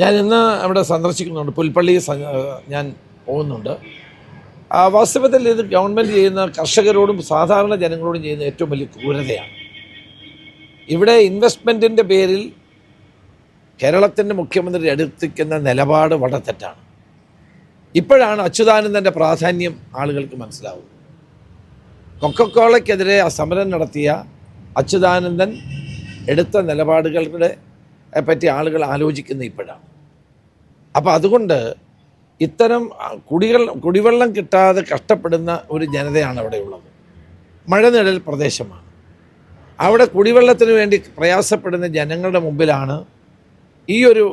ഞാൻ ഇന്ന് അവിടെ സന്ദർശിക്കുന്നുണ്ട്. പുൽപ്പള്ളി ഞാൻ പോകുന്നുണ്ട്. വാസ്തവത്തിൽ ഇത് ഗവൺമെന്റ് ചെയ്യുന്ന കർഷകരോടും സാധാരണ ജനങ്ങളോടും ചെയ്യുന്ന ഏറ്റവും വലിയ ക്രൂരതയാണ്. ഇവിടെ ഇൻവെസ്റ്റ്മെന്റിന്റെ പേരിൽ കേരളത്തിന്റെ മുഖ്യമന്ത്രി എടുത്തിക്കുന്ന നിലപാട് വളരെ തെറ്റാണ്. ഇപ്പോഴാണ് അച്യുതാനന്ദന്റെ പ്രാധാന്യം ആളുകൾക്ക് മനസ്സിലാവുന്നത്. കൊക്കക്കോളയ്ക്കെതിരെ സമരം നടത്തിയ അച്യുതാനന്ദൻ എടുത്ത നിലപാടുകളുടെ പറ്റി ആളുകൾ ആലോചിക്കുന്ന ഇപ്പോഴാണ്. അപ്പോൾ അതുകൊണ്ട് ഇത്തരം കുടികൾ കുടിവെള്ളം കിട്ടാതെ കഷ്ടപ്പെടുന്ന ഒരു ജനതയാണ് അവിടെ ഉള്ളത്. മഴനിഴൽ പ്രദേശമാണ്. അവിടെ കുടിവെള്ളത്തിന് വേണ്ടി പ്രയാസപ്പെടുന്ന ജനങ്ങളുടെ മുമ്പിലാണ് ഈ ഒരു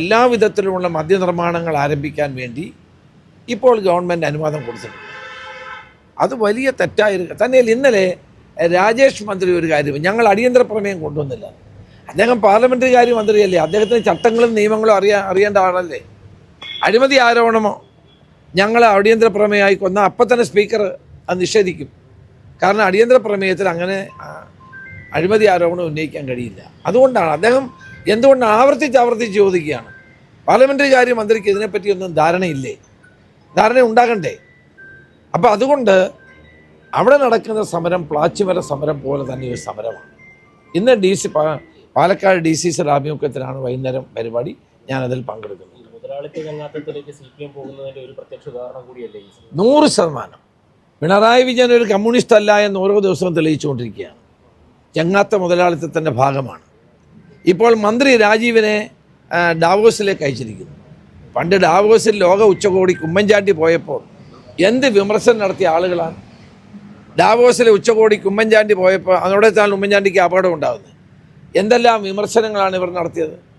എല്ലാ വിധത്തിലുമുള്ള മദ്യനിർമ്മാണങ്ങൾ ആരംഭിക്കാൻ വേണ്ടി ഇപ്പോൾ ഗവൺമെന്റ് അനുവാദം കൊടുത്തിട്ടുണ്ട്. അത് വലിയ തെറ്റായിരുന്നു തന്നെയല്ല ഇന്നലെ രാജേഷ് മന്ത്രി ഒരു കാര്യം ഞങ്ങൾ അടിയന്തര പ്രമേയം കൊണ്ടുവന്നില്ല. അദ്ദേഹം പാർലമെന്ററി കാര്യ മന്ത്രിയല്ലേ? അദ്ദേഹത്തിന് ചട്ടങ്ങളും നിയമങ്ങളും അറിയാ അറിയേണ്ട ആളല്ലേ? അഴിമതി ആരോപണമോ? ഞങ്ങൾ അടിയന്തര പ്രമേയമായി കൊന്ന അപ്പം തന്നെ സ്പീക്കർ അത് നിഷേധിക്കും. കാരണം അടിയന്തര പ്രമേയത്തിൽ അങ്ങനെ അഴിമതി ആരോപണം ഉന്നയിക്കാൻ കഴിയില്ല. അതുകൊണ്ടാണ് അദ്ദേഹം എന്തുകൊണ്ട് ആവർത്തിച്ച് ആവർത്തിച്ച് ചോദിക്കുകയാണ്. പാർലമെന്ററി കാര്യ മന്ത്രിക്ക് ഇതിനെപ്പറ്റിയൊന്നും ധാരണയില്ലേ? ധാരണ ഉണ്ടാകണ്ടേ? അപ്പോൾ അതുകൊണ്ട് അവിടെ നടക്കുന്ന സമരം പ്ലാച്ചിമര സമരം പോലെ തന്നെ ഒരു സമരമാണ്. ഇന്ന് D C Palakkad D C C ആഭിമുഖ്യത്തിലാണ് വൈകുന്നേരം പരിപാടി. ഞാനതിൽ പങ്കെടുക്കുന്നത്? നൂറ് ശതമാനം. പിണറായി വിജയൻ ഒരു കമ്മ്യൂണിസ്റ്റ് അല്ല എന്ന് ഓരോ ദിവസവും തെളിയിച്ചുകൊണ്ടിരിക്കുകയാണ്. ചങ്ങാത്ത മുതലാളിത്തത്തിന്റെ ഭാഗമാണ്. ഇപ്പോൾ മന്ത്രി രാജീവിനെ ഡാവോസിലേക്ക് അയച്ചിരിക്കുന്നു. പണ്ട് ഡാവോസിൽ ലോക ഉച്ചകോടി ഉമ്മൻചാണ്ടി പോയപ്പോൾ എന്ത് വിമർശനം നടത്തിയ ആളുകളാണ്? ഡാവോസിലെ ഉച്ചകോടി ഉമ്മൻചാണ്ടി പോയപ്പോൾ അതോടെ താൻ ഉമ്മൻചാണ്ടിക്ക് അപകടം ഉണ്ടാകുന്നത് എന്തെല്ലാം വിമർശനങ്ങളാണ് ഇവർ നടത്തിയത്?